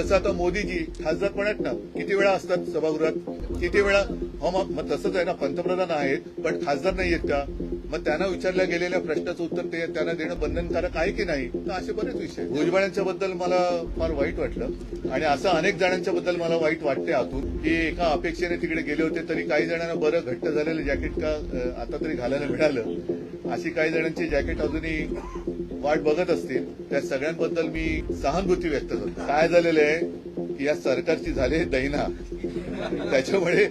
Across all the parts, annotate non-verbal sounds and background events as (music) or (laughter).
जसं आता मोदीजी खासदार पण आहेत ना किती वेळा असतात सभागृहात? किती वेळा? हो मग तसंच आहे ना पंतप्रधान आहेत पण खासदार नाही आहेत का? मग त्यांना विचारल्या गेलेल्या प्रश्नाचं उत्तर ते त्यांना देणं बंधनकारक आहे की नाही? तर असे बरेच विषय भुजबळांच्या बद्दल मला फार वाईट वाटलं. आणि असं अनेक जणांच्या बद्दल मला वाईट वाटते आतून की एका अपेक्षेने तिकडे गेले होते तरी काही जणांना बरं घट्ट झालेलं जॅकेट का आता तरी घालायला मिळालं. अशी काही जणांची जॅकेट अजूनही वाट बघत असतील त्या सगळ्यांबद्दल मी सहानुभूती व्यक्त करतो. काय झालेलं आहे की या सरकारची झाली दैना. त्याच्यामुळे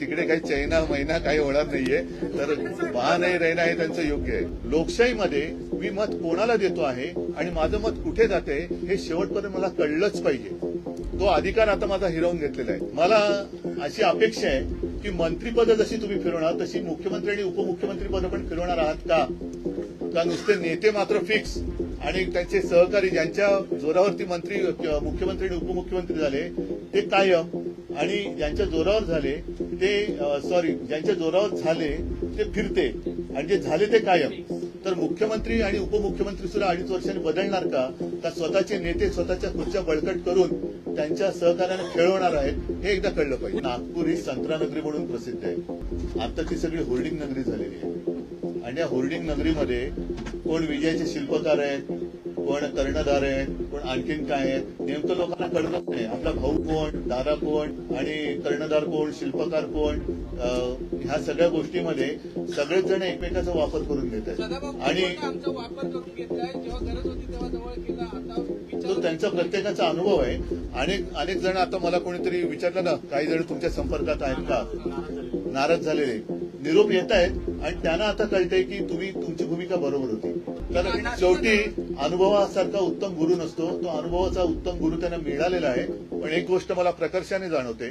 तिकडे काही चैना महिना काही होणार नाहीये. तर महा नाही रैना हे त्यांचं योग्य आहे. लोकशाहीमध्ये मी मत कोणाला देतो आहे आणि माझं मत कुठे जाते हे शेवटपर्यंत मला कळलंच पाहिजे. तो अधिकार आता माझा हिरावून घेतलेला आहे. मला अशी अपेक्षा आहे की मंत्रीपद जशी तुम्ही फिरवणार तशी मुख्यमंत्री आणि उपमुख्यमंत्री पद पण फिरवणार आहात का? का नुसते नेते मात्र फिक्स आणि त्यांचे सहकारी ज्यांच्या जोरावरती मंत्री मुख्यमंत्री आणि उपमुख्यमंत्री झाले ते कायम. आणि ज्यांच्या जोरावर झाले ते सॉरी ज्यांच्या जोरावर झाले ते फिरते. आणि जे झाले ते कायम. तर मुख्यमंत्री आणि उपमुख्यमंत्री सुद्धा अडीच वर्षांनी बदलणार का? का स्वतःचे नेते स्वतःच्या खुर्च्या बळकट करून त्यांच्या सहकार्याने खेळवणार आहेत हे एकदा कळलं पाहिजे. नागपूर ही संत्रानगरी म्हणून प्रसिद्ध आहे. आता ती सगळी होर्डिंग नगरी झालेली आहे. आणि या होर्डिंग नगरीमध्ये कोण विजयाचे शिल्पकार आहेत कोण कर्णधार आहेत कोण आणखीन काय आहेत नेमकं लोकांना कळत नाही. आपला भाऊ कोण दादा कोण आणि कर्णधार कोण शिल्पकार कोण ह्या सगळ्या गोष्टीमध्ये सगळेच जण एकमेकाचा वापर करून घेत आहेत. आणि तो त्यांचा प्रत्येकाचा अनुभव आहे. अनेक अनेक जण आता मला कोणीतरी विचारलं ना काही जण तुमच्या संपर्कात आहेत का? नाराज झालेले. निरोप येत आहेत. आणि त्यांना आता कळतंय की तुम्ही तुमची भूमिका बरोबर होती. तर शेवटी अनुभवासारखा उत्तम गुरु नसतो. तो अनुभवाचा उत्तम गुरु त्यांना मिळालेला आहे. पण एक गोष्ट मला प्रकर्षाने जाणवते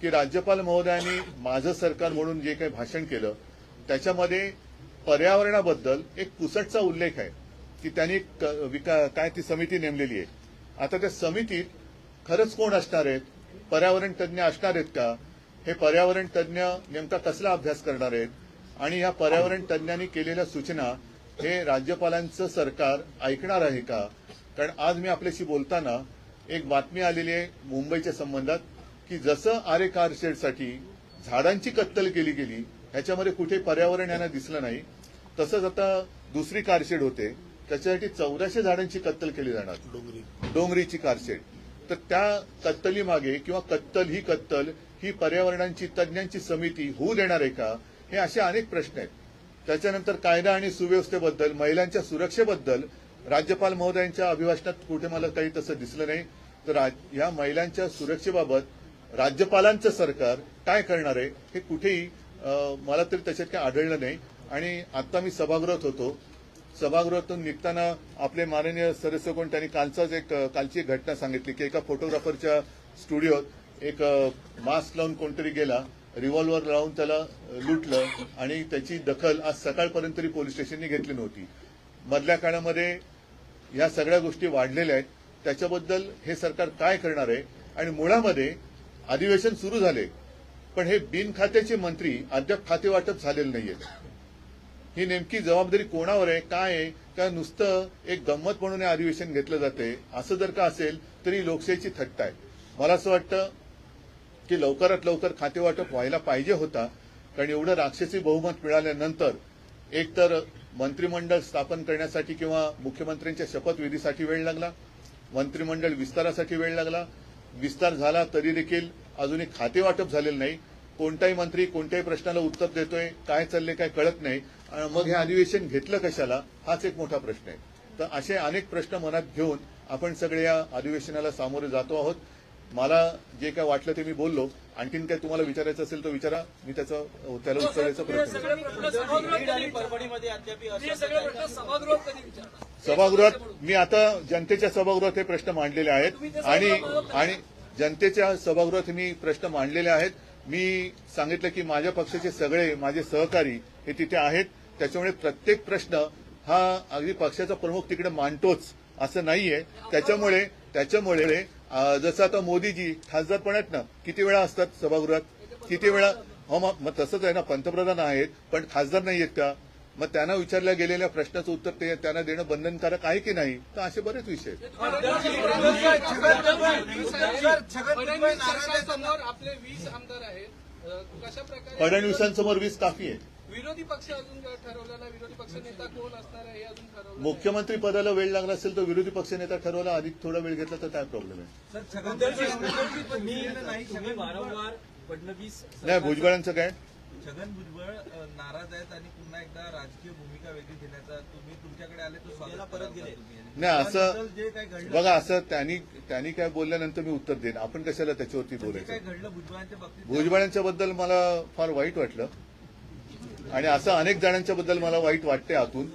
की राज्यपाल महोदयांनी माझं सरकार म्हणून जे काही भाषण केलं त्याच्यामध्ये पर्यावरणाबद्दल एक पुसटचा उल्लेख आहे की त्यांनी काय ती समिती नेमलेली आहे. आता त्या समितीत खरंच कोण असणार आहेत? पर्यावरण तज्ज्ञ असणार आहेत का? हे पर्यावरण तज्ज्ञ नेमका कसला अभ्यास करणार आहेत? आणि या पर्यावरण तज्ज्ञांनी केलेल्या सूचना हे राज्यपालांचं सरकार ऐकणार आहे का? कारण आज मी आपल्याशी बोलताना एक बातमी आलेली आहे मुंबईच्या संबंधात की जसं आरे कारशेडसाठी झाडांची कत्तल केली गेली ह्याच्यामध्ये कुठे पर्यावरण यांना दिसलं नाही तसंच आता दुसरी कारशेड होते त्याच्यासाठी चौदाशे झाडांची कत्तल केली जाणार. डोंगरीची कारशेड तर त्या कत्तली मागे किंवा कत्तल ही कत्तल ही पर्यावरणाची तज्ज्ञांची समिती होऊ देणार आहे का? हे असे अनेक प्रश्न आहेत. त्याच्यानंतर कायदा आणि सुव्यवस्थेबद्दल महिलांच्या सुरक्षेबद्दल राज्यपाल महोदयांच्या अभिभाषणात कुठे मला काही तसं दिसलं नाही. तर राज- या महिलांच्या सुरक्षेबाबत राज्यपालांचं सरकार काय करणार आहे हे कुठेही मला तरी त्याच्यात काही आढळलं नाही. आणि आता मी सभागृहात होतो. सभागृहातून निघताना आपले माननीय सदस्य त्यांनी कालचाच एक कालची घटना सांगितली की एका फोटोग्राफरच्या स्टुडिओत एक मास्क लावून कोणतरी गेला. रिव्हॉल्वर लावून त्याला लुटलं आणि त्याची दखल आज सकाळपर्यंत तरी पोलीस स्टेशनने घेतली नव्हती. मधल्या काळामध्ये या सगळ्या गोष्टी वाढलेल्या आहेत. त्याच्याबद्दल हे सरकार काय करणार आहे? आणि मुळामध्ये अधिवेशन सुरू झाले पण हे बिनखात्याचे मंत्री अद्याप खाते वाटप झालेले नाहीये ही नेमकी जबाबदारी कोणावर आहे? काय आहे? का नुसतं एक गंमत म्हणून हे अधिवेशन घेतलं जाते. असं जर का असेल तरी लोकशाहीची थट्टा आहे. मला असं वाटतं की लवकरात लवकर खातेवाटप व्हायला पाहिजे होता. कारण एवढं राक्षसी बहुमत मिळाल्यानंतर एकतर मंत्रिमंडळ स्थापन करण्यासाठी किंवा मुख्यमंत्र्यांच्या शपथविधीसाठी वेळ लागला मंत्रिमंडळ विस्तारासाठी वेळ लागला. विस्तार झाला तरी देखील अजूनही खातेवाटप झालेलं नाही. कोणताही मंत्री कोणत्याही प्रश्नाला उत्तर देतोय काय चाललंय काय कळत नाही. आणि मग हे अधिवेशन घेतलं कशाला हाच एक मोठा प्रश्न आहे. तर असे अनेक प्रश्न मनात घेऊन आपण सगळे या अधिवेशनाला सामोरे जातो आहोत. मला जे काय वाटलं ते मी बोललो. आणखीन काय तुम्हाला विचारायचं असेल तर विचारा. मी त्याचं त्याला उत्तर द्यायचा प्रयत्न करेन. सगळे प्रश्न सभागृहात हे मी आता जनतेच्या सभागृहात हे प्रश्न मांडलेले आहेत. आणि आणि जनतेच्या सभागृहात मी प्रश्न मांडलेले आहेत. मी सांगितलं की माझ्या पक्षाचे सगळे माझे सहकारी हे तिथे आहेत. त्याच्यामुळे प्रत्येक प्रश्न हा अगदी पक्षाचा प्रमुख तिकडे मांडतोच असं नाहीये. त्याच्यामुळे त्याच्यामुळे जसं आता मोदीजी खासदार पण आहेत ना किती वेळा असतात सभागृहात? किती वेळा? हो मग मग तसंच आहे ना पंतप्रधान आहेत पण खासदार नाही आहेत का? मग त्यांना विचारल्या गेलेल्या प्रश्नाचं उत्तर ते त्यांना देणं बंधनकारक आहे की नाही? तर असे बरेच विषय फडणवीसांसमोर वीस काफी आहे विरोधी पक्ष अजून ठरवला विरोधी पक्ष नेता कोण असणार आहे हे अजून ठरवलं. मुख्यमंत्री पदाला वेळ लागला असेल तर विरोधी पक्षनेता ठरवला अधिक थोडा वेळ घेतला तर काय प्रॉब्लेम आहे? वारंवार फडणवीस नाही भुजबळांचं काय? छगन भुजबळ नाराज आहेत आणि पुन्हा एकदा राजकीय भूमिका वेगळी घेण्याचा तुम्ही तुमच्याकडे आले तर स्वागत परत गेले. नाही असं जे काही घडलं बघा असं त्यांनी त्यांनी काय बोलल्यानंतर मी उत्तर देईन. आपण कशाला त्याच्यावरती बोलायचं? घडलं भुजबळांच्या बाबतीत भुजबळांच्या बद्दल मला फार वाईट वाटलं. आणि असं अनेक जणांच्या बद्दल मला वाईट वाटते आतून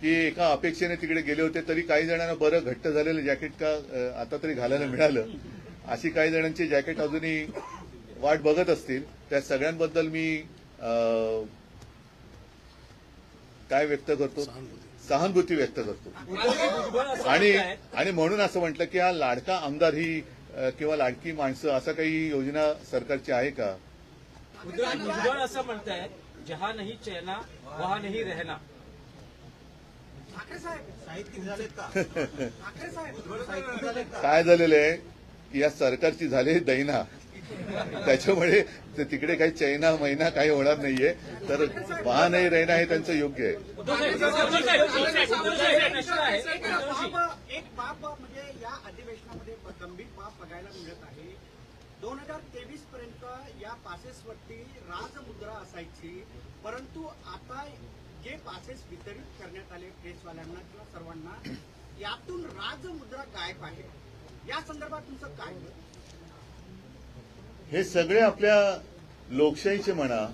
की एका अपेक्षेने तिकडे गेले होते तरी काही जणांना बरं घट्ट झालेलं जॅकेट का आता तरी घालायला मिळालं. अशी काही जणांची जॅकेट अजूनही वाट बघत असतील. त्या सगळ्यांबद्दल मी काय व्यक्त करतो? सहानुभूती. व्यक्त करतो. आणि आणि म्हणून असं म्हटलं की हा लाडका आमदार ही अ, किंवा लाडकी माणसं असं काही योजना सरकारची आहे का? असं म्हणतायत. जहा नाही चैना वहा नाही रहना काय झालेलं आहे की या सरकारची झाली दैना त्याच्यामुळे ते तिकडे काही चैना महिना काही होणार नाहीये तर वाह नाही रहिना हे त्यांचं योग्य आहे उद्धव साहेब, उद्धव साहेब, उद्धव साहेब, उद्धव साहेब, एक प्रश्न आहे एक उद्धवजी. बाब एक बाब म्हणजे या अधिवेशनामध्ये गंभीर बाब बघायला मिळत आहे दोन हजार तेवीस या पासेसवरती राजमुद्रा असायची. परंतु आता जे पासेस वितरित करण्यात आले प्रेसवाल्यांना किंवा सर्वांना यातून राजमुद्रा गायब आहे. या संदर्भात तुमचं काय हे सगळे आपल्या लोकशाहीचे म्हणा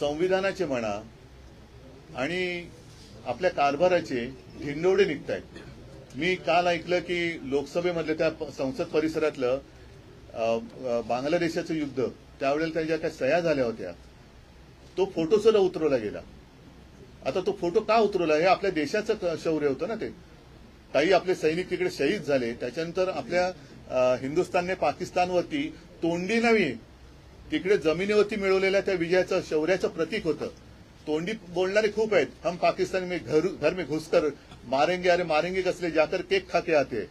संविधानाचे म्हणा आणि आपल्या कारभाराचे ढिंडोडे निघत आहेत मी काल ऐकलं की लोकसभेमधलं त्या संसद परिसरातलं बांगलादेशाचं युद्ध त्यावेळेला त्या ज्या काही सह्या झाल्या होत्या तो फोटो सुद्धा उतरवला गेला. आता तो फोटो का उतरवला? हे आपल्या देशाचं शौर्य होतं ना ते. काही आपले सैनिक तिकडे शहीद झाले. त्याच्यानंतर आपल्या हिंदुस्थानने पाकिस्तानवरती तोंडी नव्हे तिकडे जमिनीवरती मिळवलेल्या त्या विजयाचं शौर्याचं प्रतीक होतं. तोंडी बोलणारे खूप आहेत. हम पाकिस्तान में घर घर में घुसकर मारेंगे अरे मारेंगे कसले? जाकर केक खाके आते.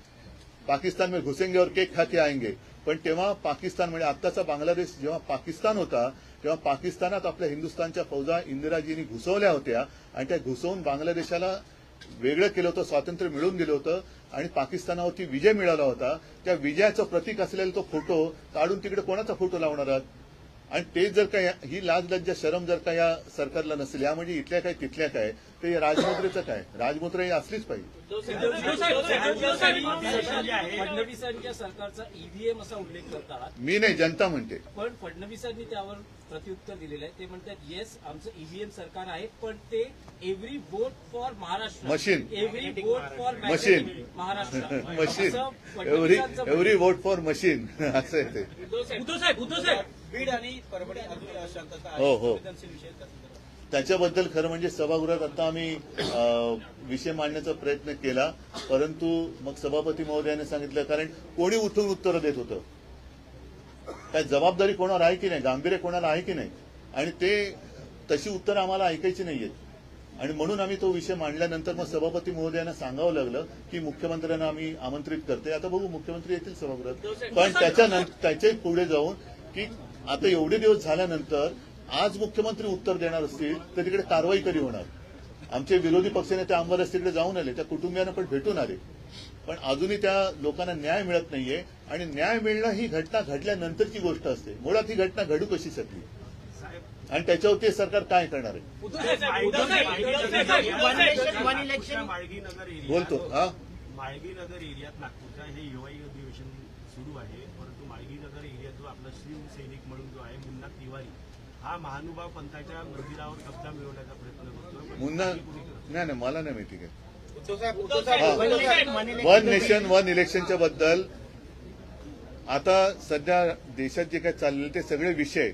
पाकिस्तान में घुसेंगे और केक खाके आएंगे। पण तेव्हा पाकिस्तान म्हणजे आत्ताचा बांगलादेश जेव्हा पाकिस्तान होता तेव्हा पाकिस्तानात आपल्या हिंदुस्थानच्या फौजा इंदिराजींनी घुसवल्या होत्या आणि त्या घुसवून बांगलादेशाला वेगळं केलं होतं स्वातंत्र्य मिळवून दिलं होतं आणि पाकिस्तानावरती विजय मिळाला होता. त्या विजयाचं प्रतीक असलेला तो फोटो काढून तिकडे कोणाचा फोटो लावणार आहात? आणि ते जर का या- ही लाज लज्जा शरम जर का या सरकारला नसेल या म्हणजे इथल्या काय तिथल्या काय तर या राजमुद्रेचं काय? राजमुद्रा ही असलीच पाहिजे. सरकारचा ईव्हीएम असा उल्लेख करतात. मी नाही जनता म्हणते. पण फडणवीसांनी त्यावर प्रत्युत्तर दिलेलं आहे. ते म्हणतात येस आमचं ईव्हीएम सरकार आहे पण ते every vote for Maharashtra. Machine. Every vote for Machine. Maharashtra. Machine. Every vote for machine (laughs) (laughs) असं आहे ते. उद्धव साहेब उद्धव साहेब. बीड आणि परभणी अजून शांतता हो, हो. संवेदनशील विषय आहेत त्या संदर्भात. त्याच्याबद्दल खरं म्हणजे सभागृहात आता आम्ही अ, विषय मांडण्याचा प्रयत्न केला परंतु मग सभापती महोदयाने सांगितलं कारण कोणी उठून उत्तरं देत होतं. काय जबाबदारी कोणावर आहे की नाही? गांभीर्य कोणाला आहे की नाही? आणि ते तशी उत्तरं आम्हाला ऐकायची नाहीयेत. आणि म्हणून आम्ही तो विषय मांडल्यानंतर मग सभापती महोदयांना सांगावं लागलं की मुख्यमंत्र्यांना आम्ही आमंत्रित करते आता बघू मुख्यमंत्री येतील सभागृहात. पण त्याच्यानंतर त्याच्याही पुढे जाऊन की आता एवढे दिवस झाल्यानंतर आज मुख्यमंत्री उत्तर देणार असतील तर तिकडे कारवाई कधी होणार? आमचे विरोधी पक्षनेते आमदार तिकडे जाऊन आले त्या कुटुंबियांना पण भेटून आले. पण अजूनही त्या लोकांना न्याय मिळत नाहीये आणि न्याय मिळणं ही घटना घडल्यानंतरची गोष्ट असते. मुळात ही घटना घडू कशी शकली? आणि त्याच्यावरती सरकार काय करणार आहे? बोलतो हा? माळगी नगर एरियात नागपूरचा हे युवाई अधिवेशन सुरू आहे परंतु माळगी नगर एरियात जो आपला शिवसैनिक म्हणून जो आहे मुन्ना तिवारी हा महानुभाव पंथाच्या मंदिरावर कब्जा मिळवण्याचा प्रयत्न करतोय? पण मुन्ना नाही नाही मला नाही माहिती काय. उद्धव साहेब उद्धव हा. साहेब वन नेशन वन इलेक्शनच्या बद्दल आता सध्या देशात जे काही चाललेले ते सगळे विषय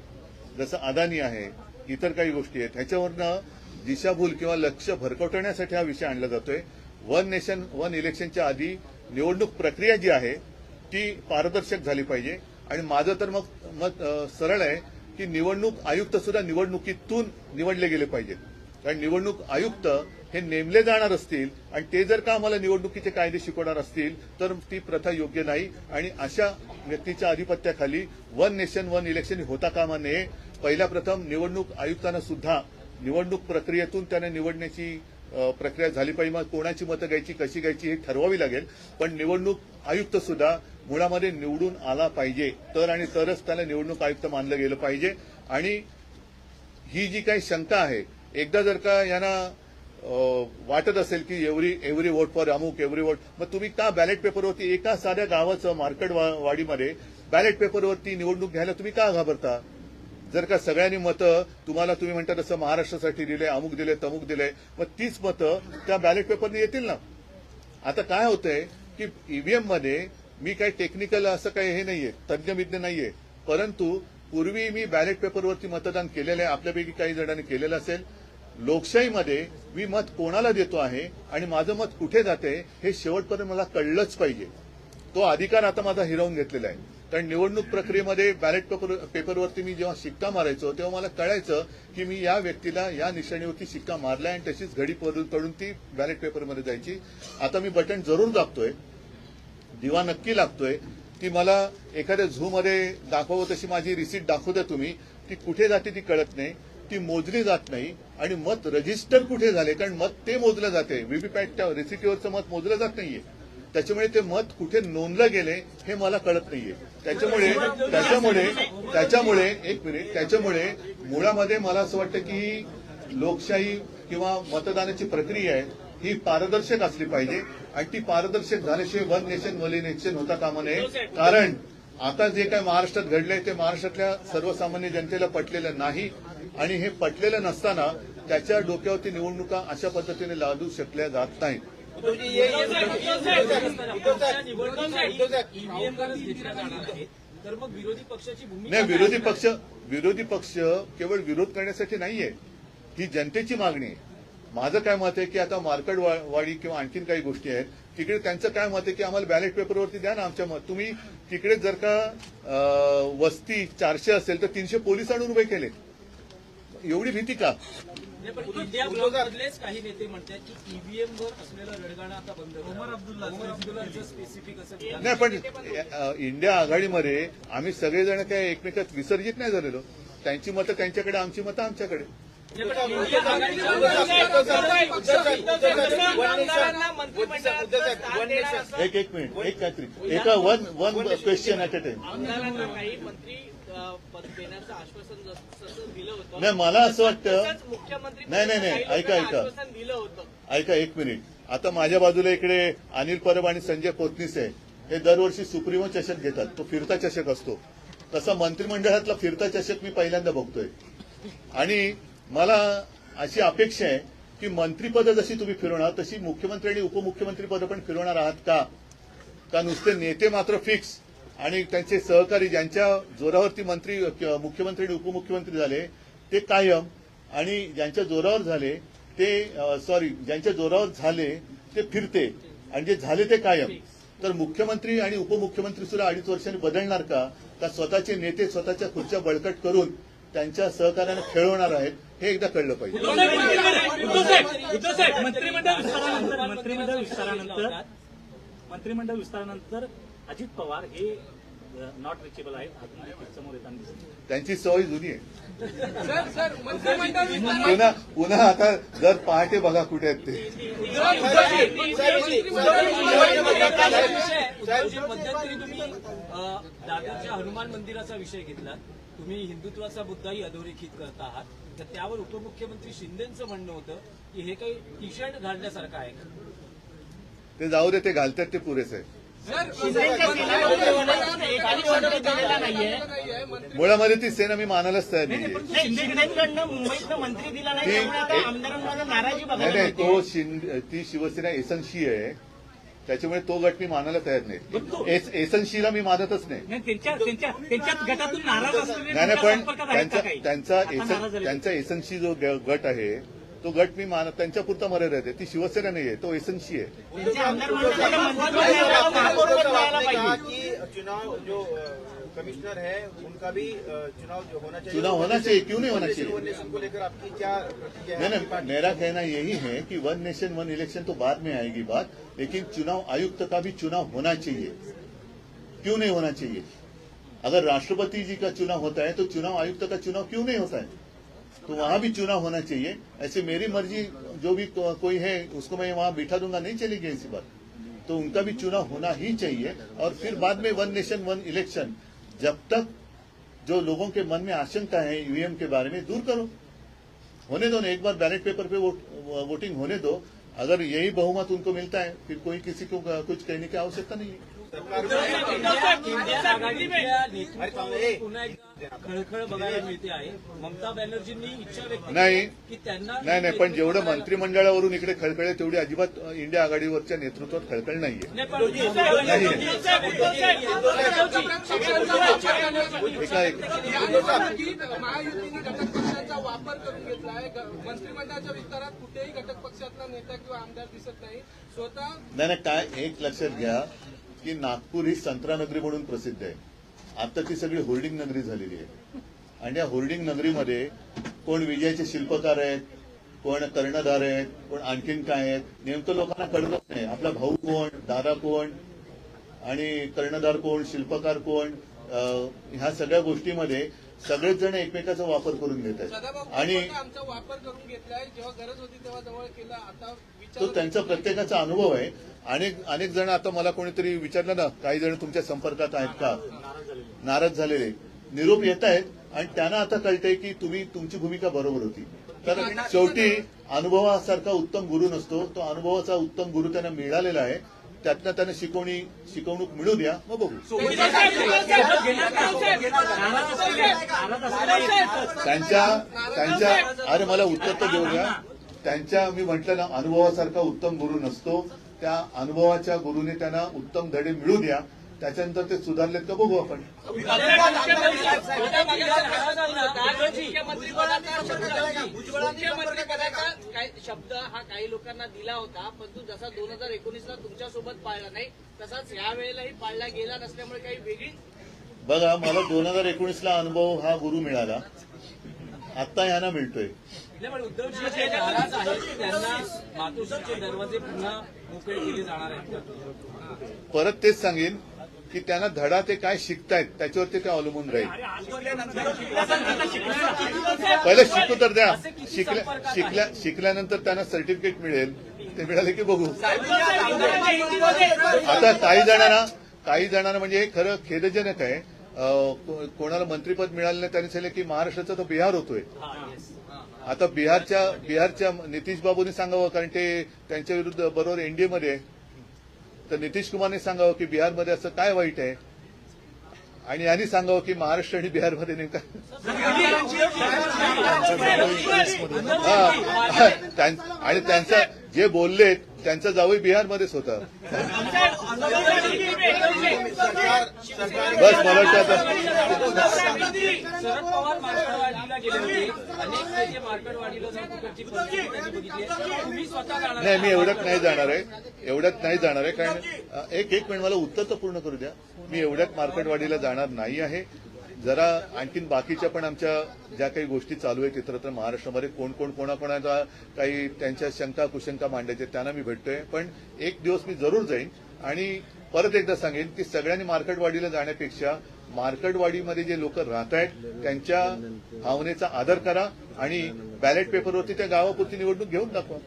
जसं अदानी आहे इतर काही गोष्टी आहेत ह्याच्यावरनं दिशाभूल किंवा लक्ष भरकवटण्यासाठी हा विषय आणला जातोय. वन नेशन वन इलेक्शनच्या आधी निवडणूक प्रक्रिया जी आहे ती पारदर्शक झाली पाहिजे. आणि माझं तर मग मत सरळ आहे की निवडणूक आयुक्त सुद्धा निवडणुकीतून निवडले गेले पाहिजेत. कारण निवडणूक आयुक्त हे नेमले जाणार असतील आणि ते जर का आम्हाला निवडणुकीचे कायदे शिकवणार असतील तर ती प्रथा योग्य नाही. आणि अशा व्यक्तीच्या आधिपत्याखाली वन नेशन वन इलेक्शन होता कामा नये. पहिल्या प्रथम निवडणूक आयुक्तांना सुद्धा निवडणूक प्रक्रियेतून त्याने निवडण्याची प्रक्रिया झाली पाहिजे मग कोणाची मतं घ्यायची कशी घ्यायची हे ठरवावी लागेल. पण निवडणूक आयुक्त सुद्धा मुळामध्ये निवडून आला पाहिजे. तर आणि तरच त्याला निवडणूक आयुक्त मानलं गेलं पाहिजे. आणि ही जी काही शंका आहे एकदा जर का यांना वाटत असेल की एव्हरी एव्हरी वोट फॉर अमुक एव्हरी वोट मग तुम्ही का बॅलेट पेपरवरती एका साध्या गावाचं मार्केट वा- वाडीमध्ये बॅलेट पेपरवरती निवडणूक घ्यायला तुम्ही का घाबरता? जर का सगळ्यांनी मतं तुम्हाला तुम्ही म्हणता तसं महाराष्ट्रासाठी दिले अमुक दिले तमुक दिले मग तीच मतं त्या बॅलेट पेपरने येतील ना? आता काय होतंय की ईव्हीएममध्ये मी काही टेक्निकल असं काही हे नाहीये तज्ज्ञविज्ञ नाहीये परंतु पूर्वी मी बॅलेट पेपरवरती मतदान केलेलं आहे आपल्यापैकी काही जणांनी केलेलं असेल. लोकशाहीमध्ये मी मत कोणाला देतो आहे आणि माझं मत कुठे जाते हे शेवटपर्यंत मला कळलंच पाहिजे. तो अधिकार आता माझा हिरावून घेतलेला आहे. कारण निवडणूक प्रक्रियेमध्ये बॅलेट पेपर पेपरवरती मी जेव्हा शिक्का मारायचो तेव्हा मला कळायचं की मी या व्यक्तीला या निशाणीवरती शिक्का मारलाय आणि तशीच घडी पडून ती बॅलेट पेपरमध्ये जायची. आता मी बटन जरूर दाबतोय. दिवा नक्की लागतोय ती मला एखाद्या झू मध्ये तशी माझी रिसीट दाखवता तुम्ही. ती कुठे जाते ती कळत नाही. ती मोजली जात नाही आणि मत रजिस्टर कुठे झाले? कारण मत ते मोजलं जाते. व्हीव्हीपॅटच्या रिसिटीवरचं मत मोजलं जात नाहीये. त्याच्यामुळे ते मत कुठे नोंदलं गेले हे मला कळत नाहीये. त्याच्यामुळे त्याच्यामुळे त्याच्यामुळे एक मिनिट त्याच्यामुळे मुळामध्ये मला असं वाटतं की लोकशाही किंवा मतदानाची प्रक्रिया आहे ही पारदर्शक असली पाहिजे. आणि ती पारदर्शक झाल्याशिवाय वन नेशन वन नेशन होता कामा नये. कारण आता जे काय महाराष्ट्रात घडलंय ते महाराष्ट्रातल्या सर्वसामान्य जनतेला पटलेलं नाही. आणि हे पटलेलं नसताना त्याच्या डोक्यावरती निवडणुका अशा पद्धतीने लादू शकल्या जात नाहीत. तर मग विरोधी पक्षाची भूमिका नाही विरोधी पक्ष विरोधी पक्ष केवळ विरोध करण्यासाठी नाहीये. ही जनतेची मागणी आहे. माझं काय मत आहे की आता मार्केट वा- वाडी किंवा आणखीन काही गोष्टी आहेत. तिकडे त्यांचं काय मत आहे की आम्हाला बॅलेट पेपरवरती द्या ना आमच्या मत. तुम्ही तिकडे जर का वस्ती चारशे असेल तर तीनशे पोलीस आणून उभे केले. एवढी भीती का? नाही, पण इंडिया ब्लॉकमधलेच काही नेते म्हणतात की ईव्हीएम वर असलेलं रडगाणं आता बंद करा. उमर अब्दुल्ला अब्दुल्लाचं स्पेसिफिक असं नाही पण इंडिया आघाडीमध्ये आम्ही सगळेजण काय एकमेकात विसर्जित नाही झालेलो त्यांची मतं त्यांच्याकडे आमची मतं आमच्याकडे एक एक मिनिट एक काहीतरी एका one one question at a time देण्याचं आश्वासन जस- दिलं होतं. नाही मला असं वाटतं मुख्यमंत्री नाही, नाही, नाही. ऐका, ऐका. आश्वासन दिलं होतं. ऐका एक मिनिट. आता माझ्या बाजूला इकडे अनिल परब आणि संजय पोतनीस आहे. हे दरवर्षी सुप्रीमो चषक घेतात. तो फिरता चषक असतो. तसा मंत्रिमंडळातला फिरता चषक मी पहिल्यांदा बघतोय. आणि मला अशी अपेक्षा आहे की मंत्रीपदं जशी तुम्ही फिरवणार तशी मुख्यमंत्री आणि उपमुख्यमंत्री पदं पण फिरवणार आहात का? का नुसते नेते मात्र फिक्स आणि त्यांचे सहकारी ज्यांच्या जोरावरती मंत्री मुख्यमंत्री आणि उपमुख्यमंत्री झाले ते कायम आणि ज्यांच्या जोरावर झाले ते सॉरी ज्यांच्या जोरावर झाले ते फिरते. आणि जे झाले ते कायम. तर मुख्यमंत्री आणि उपमुख्यमंत्री सुद्धा अडीच वर्षांनी बदलणार का? का स्वतःचे नेते स्वतःच्या खुर्च्या बळकट करून त्यांच्या सहकार्याने खेळवणार आहेत हे एकदा कळलं पाहिजे. मंत्रिमंडळ विस्तारानंतर मंत्रिमंडळ विस्तारानंतर अजित पवार हे नॉट रिचेबल आहेत. अजूनही समोर येताना दिसत त्यांची सवय जुनी आहे. पुन्हा पुन्हा आता जर पहाटे बघा कुठे आहेत ते. मध्यंतरी तुम्ही अ, दादरच्या हनुमान मंदिराचा विषय घेतला. तुम्ही हिंदुत्वाचा मुद्दाही अधोरेखित करत आहात. तर त्यावर उपमुख्यमंत्री शिंदेचं म्हणणं होतं की हे काही टी शर्ट घालण्यासारखं आहे का? ते जाऊ दे ते घालतात ते पुरेसे आहे. मुळामध्ये ती सेना मी मानायलाच तयार नाही ती नाही. तो ती शिवसेना एसनशी आहे. त्याच्यामुळे तो गट मी मानायला तयार नाही. एस- एसनशीला मी मानतच नाही. नाही, पण त्यांचा? त्यांचा एसनशी जो गट आहे तो गट मी मान त्यांच्या पुरता मर्यादित ती शिवसेना नाही आहे तो एसएनसी आहे. चुनाव जो कमिश्नर है उनका भी चुनाव जो होना चाहिए। चुनाव होना चाहिए क्यों नहीं होना चाहिए? को लेकर आपकी क्या नहीं नहीं मेरा कहना यही है कि वन नेशन वन इलेक्शन तो बाद में आएगी बात लेकिन चुनाव आयुक्त का भी चुनाव होना चाहिए। क्यों नहीं होना चाहिए? अगर राष्ट्रपति जी का चुनाव होता है तो चुनाव आयुक्त का चुनाव क्यों नहीं होता है? तो वहाँ भी चुनाव होना चाहिए। ऐसे मेरी मर्ज़ी जो भी को, कोई है उसको मैं वहाँ बिठा दूँगा नहीं चलेगी ऐसी बात। तो उनका भी चुनाव होना ही चाहिए। और फिर बाद में वन नेशन वन इलेक्शन। जब तक जो लोगों के मन में आशंका है ईवीएम के बारे में दूर करो। होने दो ना एक बार बैलेट पेपर पे वोट, वोटिंग होने दो। अगर यही बहुमत उनको मिलता है फिर कोई किसी को कुछ कहने की आवश्यकता नहीं है। पुन्हा एकदा खळखळ बघायला मिळते आहे ममता बॅनर्जींनी इच्छा व्यक्त नाही. केली की त्यांना नाही नाही पण जेवढं मंत्रिमंडळावरून इकडे खळखळ आहे तेवढी अजिबात इंडिया आघाडीवरच्या नेतृत्वात खळखळ नाहीये वापर करून मंत्रिमंडळाच्या विस्तारात कुठेही घटक पक्षातला नेता किंवा आमदार दिसत नाही स्वतः नाही नाही काय एक लक्षात घ्या की नागपूर ही संत्रा नगरी म्हणून प्रसिद्ध आहे. आता ती सगळी होर्डिंग नगरी झालेली आहे. आणि या होर्डिंग नगरीमध्ये कोण विजयाचे शिल्पकार आहेत कोण कर्णधार आहेत कोण आणखीन काय आहेत नेमकं लोकांना कळत नाही. आपला भाऊ कोण दादा कोण आणि कर्णधार कोण शिल्पकार कोण ह्या सगळ्या गोष्टीमध्ये सगळेच जण एकमेकाचा वापर करून घेत आहेत. आणि आमचा वापर करून घेतलाय. जेव्हा गरज होती तेव्हा जवळ केला. आता तो त्यांचा प्रत्येकाचा अनुभव आहे. अनेक अनेक जण आता मला कोणीतरी विचारलं ना काही जण तुमच्या संपर्कात आहेत का? नाराज झालेले. निरोप येत आहेत आणि त्यांना आता कळतंय की तुम्ही तुमची भूमिका बरोबर होती. तर शेवटी अनुभवासारखा उत्तम गुरु नसतो. तो अनुभवाचा उत्तम गुरु त्यांना मिळालेला आहे. त्यातनं त्यांना शिकवणी शिकवणूक मिळू द्या. मग बघू. त्यांच्या त्यांच्या अरे मला उत्तर तर देऊ द्या. त्यांच्या मी म्हटलं ना अनुभवासारखा उत्तम गुरु नसतो. त्या अनुभवाच्या गुरुने त्यांना उत्तम धडे मिळू द्या. त्याच्यानंतर ते सुधारलेत का बघू आपण. शब्द हा काही लोकांना दिला होता परंतु जसा दोन हजार एकोणीसला तुमच्यासोबत पाळला नाही तसाच या वेळेलाही पाळला गेला नसल्यामुळे काही वेगळी बघा मला दोन हजार एकोणीसला अनुभव हा गुरु मिळाला. आता ह्यांना मिळतोय. उद्धवजी जे नाराज आहेत. त्यांना मातोश्रीचे दरवाजे पुन्हा मोकळे केले जाणार आहेत का? परत तेच सांगेन की त्यांना धडा ते काय शिकतायत त्याच्यावरती ते अवलंबून राहील. पहिलं शिकू तर द्या. शिकल्या शिकल्या शिकल्यानंतर त्यांना सर्टिफिकेट मिळेल. ते मिळाले की बघू. आता काही जणांना काही जणांना म्हणजे हे खरं खेदजनक आहे. कोणाला मंत्रीपद मिळालं नाही त्यांनी सांगितलं की महाराष्ट्राचा तो बिहार होतोय. आता बिहारच्या बिहारच्या नितीश बाबूंनी सांगावं कारण ते त्यांच्या विरुद्ध बरोबर एनडीएमध्ये तर नितीश कुमारने सांगावं की बिहारमध्ये असं काय वाईट आहे? आणि यांनी सांगावं की महाराष्ट्र आणि बिहारमध्ये नेमका (laughs) आणि त्यांचा जे बोलले त्यांचं जावई बिहारमध्येच होतं. बस मला नाही मी एवढ्यात नाही जाणार आहे. एवढ्यात नाही जाणार आहे कारण एक एक मिनिट मला उत्तर तर पूर्ण करू द्या. मी एवढ्यात मार्केटवाडीला जाणार नाही आहे. जरा आणखीन बाकीच्या पण आमच्या ज्या काही गोष्टी चालू आहेत इतरत्र महाराष्ट्रामध्ये कोण कोण कोणाकोणाचा काही त्यांच्या शंका कुशंका मांडायच्या त्यांना मी भेटतोय. पण एक दिवस मी जरूर जाईन आणि परत एकदा सांगेन की सगळ्यांनी मार्केटवाडीला जाण्यापेक्षा मार्केटवाडीमध्ये जे लोक राहत आहेत त्यांच्या भावनेचा आदर करा आणि बॅलेट पेपरवरती त्या गावापुरती निवडणूक घेऊन दाखवा.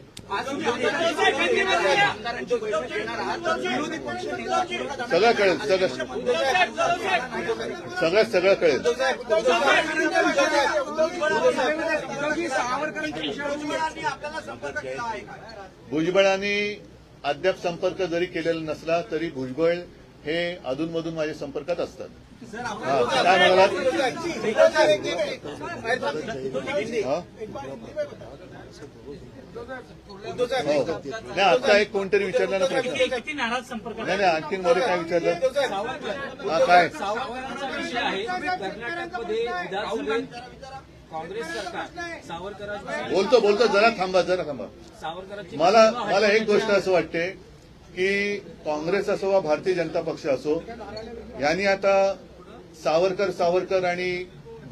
सगळं कळेल सगळं. सगळं सगळं कळेल? भुजबळांनी अद्याप संपर्क जरी केलेला नसला तरी भुजबळ हे अधूनमधून माझ्या संपर्कात असतात. काय म्हणालात? नाही आता एक कोणतरी विचारलं ना प्रश्न. किती किती नाराज संपर्क नाही नाही आणखीन मध्ये काय विचारलं? हा काय? सावरकरांचा विषय आहे. कर्नाटकमध्ये विधानसभेत काँग्रेस सरकार सावरकरांची बोलतो बोलतो जरा थांबा जरा थांबा. सावरकरांची मला मला एक गोष्ट असं वाटते की काँग्रेस असो वा भारतीय जनता पक्ष असो यांनी आता सावरकर सावरकर आणि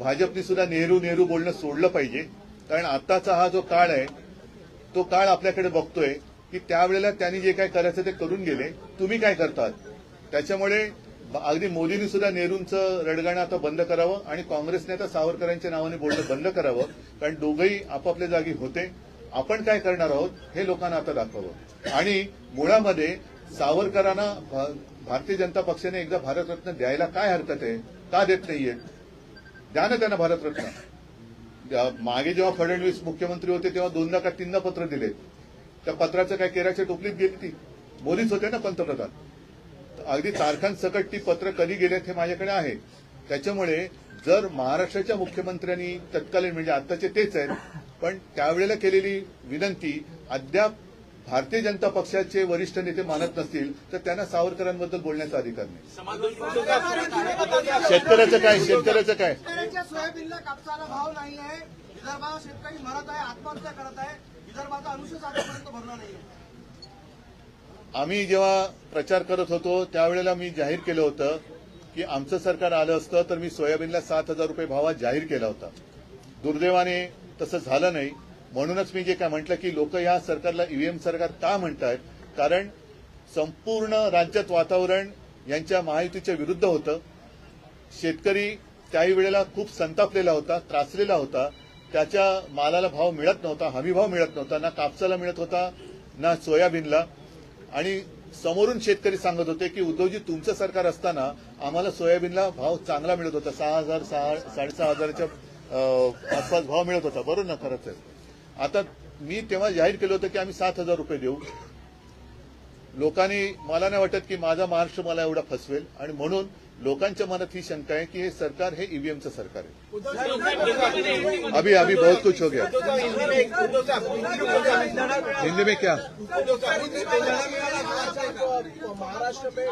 भाजपनी सुद्धा नेहरू नेहरू बोलणं सोडलं पाहिजे. कारण आताचा हा जो काळ आहे तो काळ आपल्याकडे बघतोय की त्यावेळेला त्यांनी जे काय करायचं ते करून गेले. तुम्ही काय करतात? त्याच्यामुळे अगदी मोदींनी सुद्धा नेहरूंचं रडगाणं आता बंद करावं आणि काँग्रेसने आता सावरकरांच्या नावाने बोलणं बंद करावं कारण दोघंही आपापल्या जागी होते. आपण काय करणार आहोत हे लोकांना आता दाखवावं. आणि मुळामध्ये सावरकरांना भारतीय जनता पक्षाने एकदा भारतरत्न द्यायला काय हरकत आहे? का देत नाहीये द्या ना त्यांना भारतरत्न. मागे जेव्हा फडणवीस मुख्यमंत्री होते तेव्हा दोनदा का तीनदा पत्र दिले त्या पत्राचं काय केराच्या टोपलीत गेली ती? मोदीच होते ना पंतप्रधान. अगदी तारखांसकट ती पत्र कधी गेल्यात हे माझ्याकडे आहे. त्याच्यामुळे जर महाराष्ट्राच्या मुख्यमंत्र्यांनी तत्कालीन म्हणजे आताचे तेच आहेत पण त्यावेळेला केलेली विनंती अद्याप भारतीय जनता पक्षाचे वरिष्ठ नेते मानत नसतील तर त्यांना सावरकरांबद्दल बोलण्याचा अधिकार नाही. शेतकऱ्याचं काय? शेतकऱ्याचं काय? सोयाबीनला कापसाला भाव नाही आहे विदर्भात शेतकरी मरत आहे आत्महत्या करत आहे. विदर्भाचा आतापर्यंत भरला नाही आम्ही जेव्हा प्रचार करत होतो त्यावेळेला मी जाहीर केलं होतं की आमचं सरकार आलं असतं तर मी सोयाबीनला सात हजार रुपये भावात जाहीर केला होता. दुर्दैवाने तसं झालं नाही. म्हणूनच मी जे काय म्हटलं की लोक या सरकारला ईव्हीएम सरकार का म्हणतायत? कारण संपूर्ण राज्यात वातावरण यांच्या महायुतीच्या विरुद्ध होतं. शेतकरी त्याही वेळेला खूप संतापलेला होता त्रासलेला होता. त्याच्या मालाला भाव मिळत नव्हता हमी भाव मिळत नव्हता ना कापसाला मिळत होता ना सोयाबीनला. आणि समोरून शेतकरी सांगत होते की उद्धवजी तुमचं सरकार असताना आम्हाला सोयाबीनला भाव चांगला मिळत होता. सहा हजार सहा साडेसहा हजाराच्या आसपास भाव मिळत होता. बरोबर ना खरंच आहे आता मी तेव्हा जाहीर केलं होतं की आम्ही सात हजार रुपये देऊ. लोकांनी मला नाही वाटत की माझा महाराष्ट्र मला एवढा फसवेल. आणि म्हणून लोकांच्या मनात ही शंका आहे की हे सरकार हे ईव्हीएमचं सरकार आहे. अभी अभी बहुत कुछ हो गया. हिंदी में क्या? महाराष्ट्र में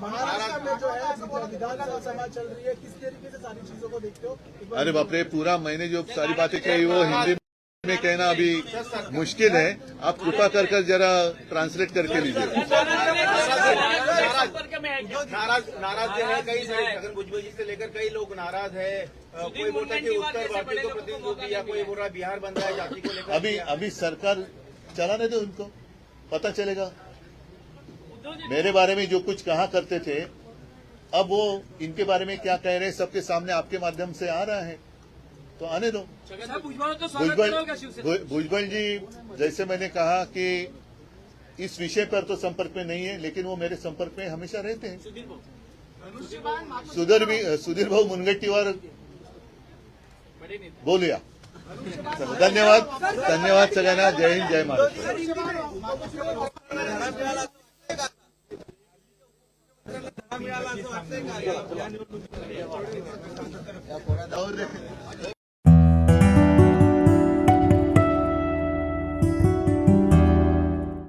महाराष्ट्र में जो है विधानसभा सभा चल रही है किस तरीके से सारी चीजों को देखते हो अरे बापरे पूरा मैंने जो सारी बातें कही वो हिंदी में कहना अभी मुश्किल है। आप कृपा कर कर जरा ट्रांसलेट करके लीजिए? नाराज़ नाराज़ है कई सारे छगन भुजबल जी से लेकर कई लोग नाराज़ है कोई बोलता है कि उत्तर भारतीय को प्रतिनिधित्व दिया कोई बोल रहा है बिहार बन रहा है जाति को लेकर अभी अभी सरकार चलाने दो उनको पता चलेगा। मेरे बारे में जो कुछ कहा करते थे अब वो इनके बारे में क्या कह रहे हैं सबके सामने आपके माध्यम से आ रहा है। तो आने दो। भुजबल भु- भुजबल जी जैसे मैंने कहा कि इस विषय पर तो संपर्क में नहीं है लेकिन वो मेरे संपर्क में हमेशा रहते हैं। सुधीर भी सुधीर भाऊ मुनगट्टीवर बोलूया धन्यवाद। धन्यवाद सगळ्यांना। जय हिंद जय महाराष्ट्र। और